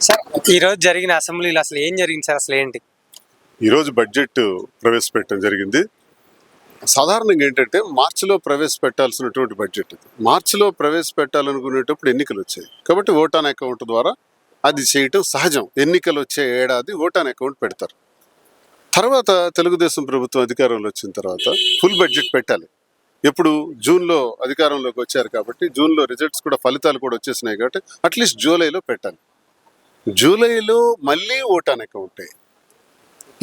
Sir ఈ రోజు జరిగిన అసెంబ్లీలో అసలు ఏం జరిగింది సార్? అసలు ఏంటి? ఈరోజు బడ్జెట్ ప్రవేశపెట్టడం జరిగింది. సాధారణంగా ఏంటంటే మార్చిలో ప్రవేశపెట్టాల్సినటువంటి బడ్జెట్ మార్చిలో ప్రవేశపెట్టాలనుకునేటప్పుడు ఎన్నికలు వచ్చాయి. కాబట్టి ఓటాన్ అకౌంట్ ద్వారా అది చేయటం సహజం. ఎన్నికలు వచ్చే ఏడాది ఓటాన్ అకౌంట్ పెడతారు. తర్వాత తెలుగుదేశం ప్రభుత్వం అధికారంలో వచ్చిన తర్వాత ఫుల్ బడ్జెట్ పెట్టాలి. ఎప్పుడు? జూన్లో అధికారంలోకి వచ్చారు కాబట్టి జూన్లో రిజల్ట్స్ కూడా ఫలితాలు కూడా వచ్చేసినాయి కాబట్టి అట్లీస్ట్ జూలైలో పెట్టాలి. జూలైలో మళ్ళీ ఓటానికి ఉంటాయి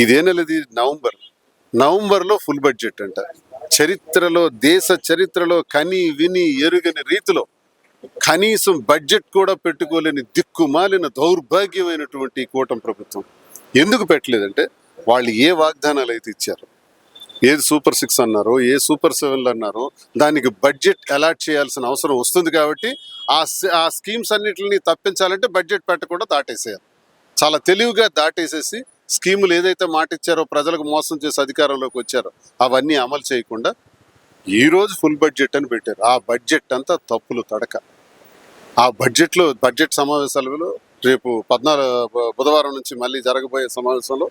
ఇదే నెలది నవంబర్. నవంబర్లో ఫుల్ బడ్జెట్ అంట. చరిత్రలో దేశ చరిత్రలో కని విని ఎరుగని రీతిలో కనీసం బడ్జెట్ కూడా పెట్టుకోలేని దిక్కుమాలిన దౌర్భాగ్యమైనటువంటి కూటమి ప్రభుత్వం. ఎందుకు పెట్టలేదంటే వాళ్ళు ఏ వాగ్దానాలు అయితే ఇచ్చారు. ఏది సూపర్ సిక్స్ అన్నారు ఏ సూపర్ సెవెన్లు అన్నారో దానికి బడ్జెట్ అలాట్ చేయాల్సిన అవసరం వస్తుంది కాబట్టి ఆ ఆ స్కీమ్స్ అన్నిటిని తప్పించాలంటే బడ్జెట్ పెట్టకుండా దాటేసేయాలి. చాలా తెలివిగా దాటేసేసి స్కీములు ఏదైతే మాట ఇచ్చారో ప్రజలకు మోసం చేసి అధికారంలోకి వచ్చారో అవన్నీ అమలు చేయకుండా ఈరోజు ఫుల్ బడ్జెట్ అని పెట్టారు. ఆ బడ్జెట్ అంతా తప్పులు తడక. ఆ బడ్జెట్లో బడ్జెట్ సమావేశాలలో రేపు పద్నాలుగు బుధవారం నుంచి మళ్ళీ జరగబోయే సమావేశంలో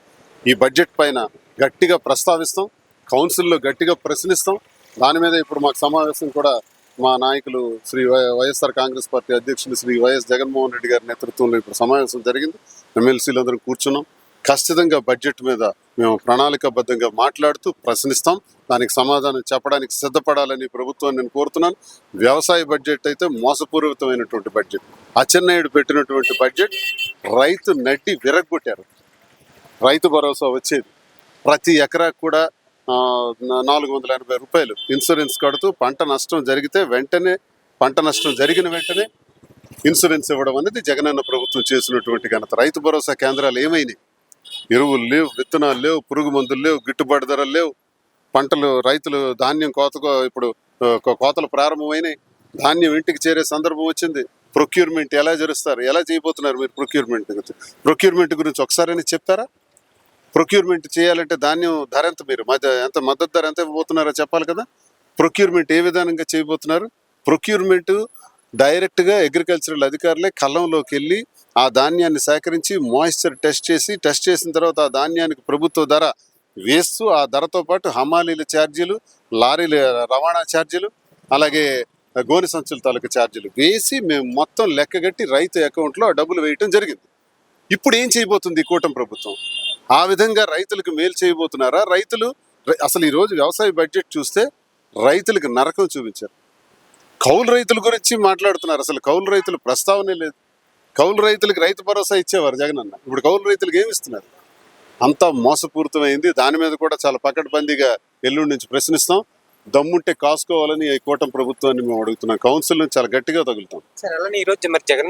ఈ బడ్జెట్ పైన గట్టిగా ప్రస్తావిస్తాం. కౌన్సిల్లో గట్టిగా ప్రశ్నిస్తాం. దాని మీద ఇప్పుడు మాకు సమావేశం కూడా మా నాయకులు శ్రీ వై- వైఎస్ఆర్ కాంగ్రెస్ పార్టీ అధ్యక్షులు శ్రీ వైఎస్ జగన్మోహన్ రెడ్డి గారి నేతృత్వంలో ఇప్పుడు సమావేశం జరిగింది. ఎమ్మెల్సీలు అందరం కూర్చున్నాం. ఖచ్చితంగా బడ్జెట్ మీద మేము ప్రణాళికాబద్ధంగా మాట్లాడుతూ ప్రశ్నిస్తాం. దానికి సమాధానం చెప్పడానికి సిద్ధపడాలని ప్రభుత్వాన్ని నేను కోరుతున్నాను. వ్యవసాయ బడ్జెట్ అయితే మోసపూరితమైనటువంటి బడ్జెట్. అచ్చెన్నాయుడు పెట్టినటువంటి బడ్జెట్ రైతు నడ్డి విరగ్గొట్టారు. రైతు భరోసా వచ్చేది. ప్రతి ఎకరాకు కూడా నాలుగు వందల ఎనభై రూపాయలు ఇన్సూరెన్స్ కడుతూ పంట నష్టం జరిగితే వెంటనే పంట నష్టం జరిగిన వెంటనే ఇన్సూరెన్స్ ఇవ్వడం అనేది జగనన్న ప్రభుత్వం చేసినటువంటి ఘనత. రైతు భరోసా కేంద్రాలు ఏమైనాయి? ఎరువులు లేవు విత్తనాలు లేవు పురుగు మందులు లేవు గిట్టుబాటు ధరలు లేవు. పంటలు రైతులు ధాన్యం కోతకో ఇప్పుడు కోతలు ప్రారంభమైనాయి. ధాన్యం ఇంటికి చేరే సందర్భం వచ్చింది. ప్రొక్యూర్మెంట్ ఎలా జరుస్తారు? ఎలా చేయబోతున్నారు మీరు ప్రొక్యూర్మెంట్ గురించి? ప్రొక్యూర్మెంట్ గురించి ఒకసారైనా చెప్పారా ప్రొక్యూర్మెంట్ చేయాలంటే ధాన్యం ధర ఎంత మీరు? మధ్య ఎంత మద్దతు ధర ఎంత ఇవ్వబోతున్నారో చెప్పాలి కదా? ప్రొక్యూర్మెంట్ ఏ విధానంగా చేయబోతున్నారు? ప్రొక్యూర్మెంట్ డైరెక్ట్గా అగ్రికల్చరల్ అధికారులే కళ్ళంలోకి వెళ్ళి ఆ ధాన్యాన్ని సేకరించి మాయిశ్చర్ టెస్ట్ చేసి టెస్ట్ చేసిన తర్వాత ఆ ధాన్యానికి ప్రభుత్వ ధర వేస్తూ ఆ ధరతో పాటు హమాలీల ఛార్జీలు లారీల రవాణా ఛార్జీలు అలాగే గోనె సంచుల తాలూకా ఛార్జీలు వేసి మేము మొత్తం లెక్కగట్టి రైతు అకౌంట్లో డబ్బులు వేయటం జరిగింది. ఇప్పుడు ఏం చేయబోతుంది ఈ కూటమి ప్రభుత్వం? ఆ విధంగా రైతులకు మేలు చేయబోతున్నారా? రైతులు అసలు ఈ రోజు వ్యవసాయ బడ్జెట్ చూస్తే రైతులకు నరకం చూపించారు. కౌలు రైతుల గురించి మాట్లాడుతున్నారు. అసలు కౌలు రైతుల ప్రస్తావనే లేదు. కౌలు రైతులకు రైతు భరోసా ఇచ్చేవారు జగనన్న ఇప్పుడు కౌలు రైతులకు ఏమి ఇస్తున్నారు? అంతా మోసపూరితమైంది. దాని మీద కూడా చాలా పకడ్బందీగా ఎల్లుండి నుంచి ప్రశ్నిస్తాం. దమ్ముంటే కాసుకోవాలని ఈ కూటమి ప్రభుత్వాన్ని మేము అడుగుతున్నాం. కౌన్సిల్ నుంచి చాలా గట్టిగా తగులుతాం. సార్ అలానే ఈ రోజు మరి జగన్